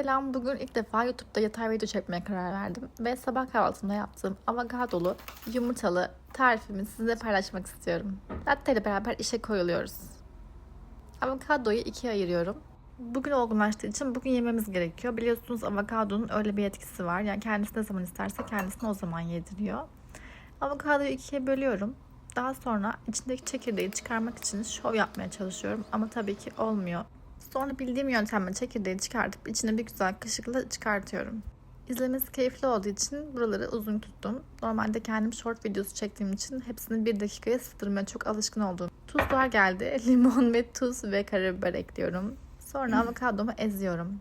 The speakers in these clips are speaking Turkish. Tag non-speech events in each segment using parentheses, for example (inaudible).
Selam. Bugün ilk defa YouTube'da yatay video çekmeye karar verdim. Ve sabah kahvaltımda yaptığım avokadolu, yumurtalı tarifimi sizinle paylaşmak istiyorum. Latte ile beraber işe koyuluyoruz. Avokadoyu ikiye ayırıyorum. Bugün olgunlaştığı için bugün yememiz gerekiyor. Biliyorsunuz avokadonun öyle bir etkisi var. Yani kendisi ne zaman isterse kendisine o zaman yediriyor. Avokadoyu ikiye bölüyorum. Daha sonra içindeki çekirdeği çıkarmak için şov yapmaya çalışıyorum. Ama tabii ki olmuyor. Sonra bildiğim yöntemle çekirdeği çıkartıp içine bir güzel kaşıkla çıkartıyorum. İzlemesi keyifli olduğu için buraları uzun tuttum. Normalde kendim short videosu çektiğim için hepsini bir dakikaya sığdırmaya çok alışkın oldum. Tuzlar geldi. (laughs) Limon ve tuz ve karabiber ekliyorum. Sonra avokadomu eziyorum.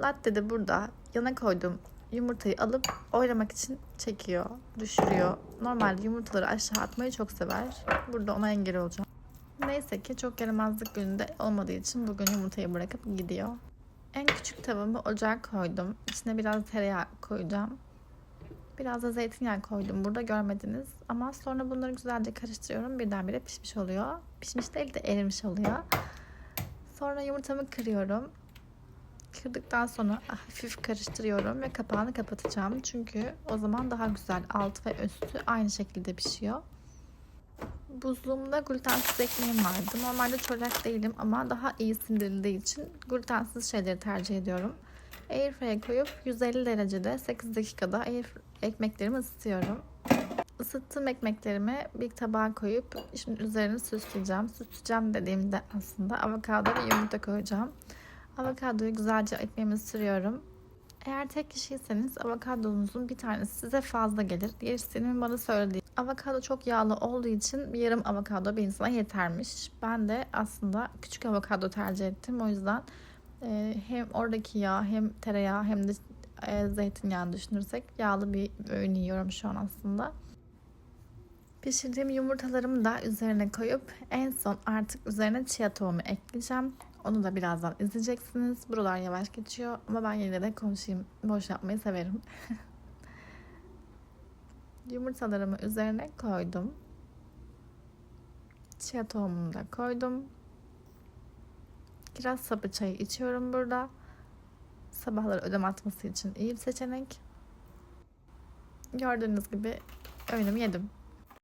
Latte de burada yana koyduğum yumurtayı alıp oynamak için çekiyor, düşürüyor. Normalde yumurtaları aşağı atmayı çok sever. Burada ona engel olacağım. Neyse ki çok yaramazlık gününde olmadığı için bugün yumurtayı bırakıp gidiyor. En küçük tavamı ocağa koydum. İçine biraz tereyağı koyacağım. Biraz da zeytinyağı koydum. Burada görmediniz. Ama sonra bunları güzelce karıştırıyorum. Birdenbire pişmiş oluyor. Pişmiş değil de erimiş oluyor. Sonra yumurtamı kırıyorum. Kırdıktan sonra hafif karıştırıyorum ve kapağını kapatacağım. Çünkü o zaman daha güzel alt ve üstü aynı şekilde pişiyor. Buzluğumda glutensiz ekmeğim vardı. Normalde çölyak değilim ama daha iyi sindirildiği için glutensiz şeyleri tercih ediyorum. Airfryer'e koyup 150 derecede 8 dakikada air ekmeklerimi ısıtıyorum. Isıttığım ekmeklerimi bir tabağa koyup şimdi üzerine süsleyeceğim. Süsleyeceğim dediğimde aslında avokado ve yumurta koyacağım. Avokadoyu güzelce ekmeğime sürüyorum. Eğer tek kişiyseniz avokadonuzun bir tanesi size fazla gelir. Diğer senin bana söylediği. Avokado çok yağlı olduğu için yarım avokado bir insana yetermiş. Ben de aslında küçük avokado tercih ettim. O yüzden e, hem oradaki yağ hem tereyağı hem de e, zeytinyağını düşünürsek yağlı bir öğün yiyorum şu an aslında. Pişirdiğim yumurtalarımı da üzerine koyup en son artık üzerine chia tohumu ekleyeceğim. Onu da birazdan izleyeceksiniz. Buralar yavaş geçiyor ama ben yine de konuşayım. Boş yapmayı severim. (laughs) Yumurtalarımı üzerine koydum. Chia tohumumu da koydum. Kiraz sapı çayı içiyorum burada. Sabahları ödem atması için iyi bir seçenek. Gördüğünüz gibi öğünümü yedim.